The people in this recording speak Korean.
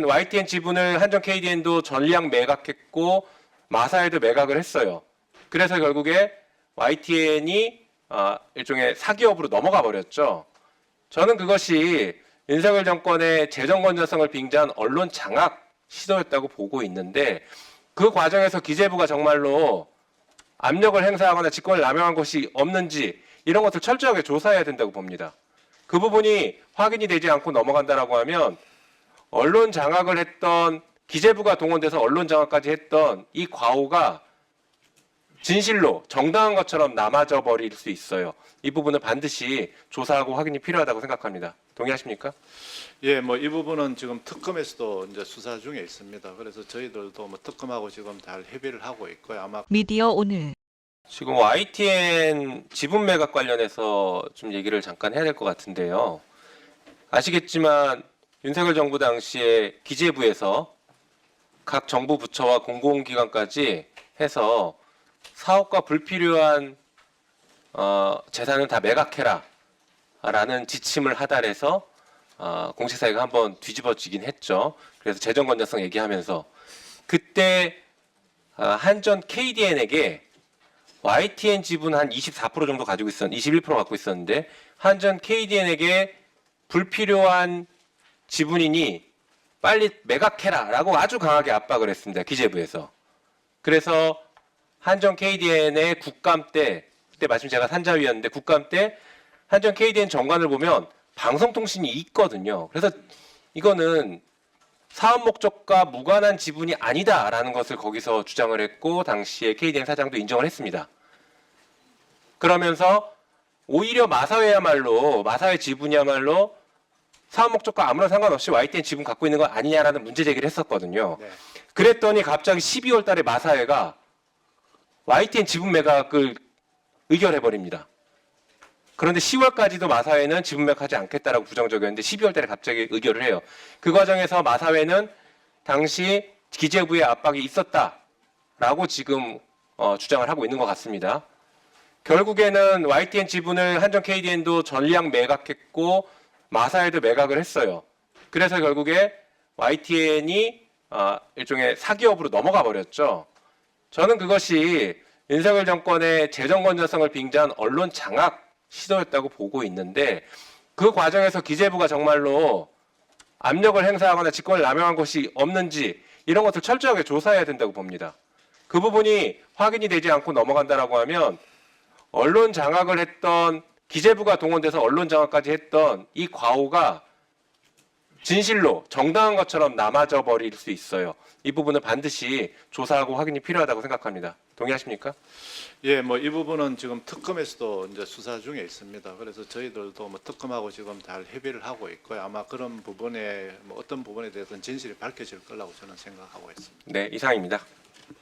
YTN 지분을 한전 KDN도 전량 매각했고 마사에도 매각을 했어요. 그래서 결국에 YTN이 아, 일종의 사기업으로 넘어가 버렸죠. 저는 그것이 윤석열 정권의 재정 건전성을 빙자한 언론 장악 시도였다고 보고 있는데 그 과정에서 기재부가 정말로 압력을 행사하거나 직권을 남용한 것이 없는지 이런 것을 철저하게 조사해야 된다고 봅니다. 그 부분이 확인이 되지 않고 넘어간다라고 하면 언론 장악을 했던 기재부가 동원돼서 언론 장악까지 했던 이 과오가 진실로 정당한 것처럼 남아져 버릴 수 있어요. 이 부분은 반드시 조사하고 확인이 필요하다고 생각합니다. 동의하십니까? 예, 뭐 이 부분은 지금 특검에서도 이제 수사 중에 있습니다. 그래서 저희들도 뭐 특검하고 지금 잘 협의를 하고 있고요. 아마 미디어 오늘 지금 YTN 지분 매각 관련해서 좀 얘기를 잠깐 해야 될 것 같은데요. 아시겠지만 윤석열 정부 당시에 기재부에서 각 정부 부처와 공공기관까지 해서 사업과 불필요한 어, 재산을 다 매각해라 라는 지침을 하달해서 어, 공시사회가 한번 뒤집어지긴 했죠. 그래서 재정 건전성 얘기하면서 그때 어, 한전 KDN에게 YTN 지분 한 24% 정도 가지고 있었, 21% 갖고 있었는데 한전 KDN에게 불필요한 지분이니 빨리 매각해라라고 아주 강하게 압박을 했습니다. 기재부에서. 그래서 한전 KDN의 국감 때 그때 마침 제가 산자위였는데 국감 때 한전 KDN 정관을 보면 방송통신이 있거든요. 그래서 이거는 사업 목적과 무관한 지분이 아니다라는 것을 거기서 주장을 했고 당시에 KDN 사장도 인정을 했습니다. 그러면서 오히려 마사회야말로 마사회 지분이야말로 사업 목적과 아무런 상관없이 YTN 지분 갖고 있는 거 아니냐라는 문제 제기를 했었거든요. 네. 그랬더니 갑자기 12월 달에 마사회가 YTN 지분 매각을 의결해 버립니다. 그런데 10월까지도 마사회는 지분 매각하지 않겠다라고 부정적이었는데 12월 달에 갑자기 의결을 해요. 그 과정에서 마사회는 당시 기재부의 압박이 있었다라고 지금 어, 주장을 하고 있는 것 같습니다. 결국에는 YTN 지분을 한전 KDN도 전량 매각했고 마사에도 매각을 했어요. 그래서 결국에 YTN이 아, 일종의 사기업으로 넘어가 버렸죠. 저는 그것이 윤석열 정권의 재정 건전성을 빙자한 언론 장악 시도였다고 보고 있는데 그 과정에서 기재부가 정말로 압력을 행사하거나 직권을 남용한 것이 없는지 이런 것을 철저하게 조사해야 된다고 봅니다. 그 부분이 확인이 되지 않고 넘어간다라고 하면 언론 장악을 했던 기재부가 동원돼서 언론 장악까지 했던 이 과오가 진실로 정당한 것처럼 남아져 버릴 수 있어요. 이 부분은 반드시 조사하고 확인이 필요하다고 생각합니다. 동의하십니까? 예, 뭐 이 부분은 지금 특검에서도 이제 수사 중에 있습니다. 그래서 저희들도 뭐 특검하고 지금 잘 협의를 하고 있고요. 아마 그런 부분에 뭐 어떤 부분에 대해서는 진실이 밝혀질 거라고 저는 생각하고 있습니다. 네, 이상입니다.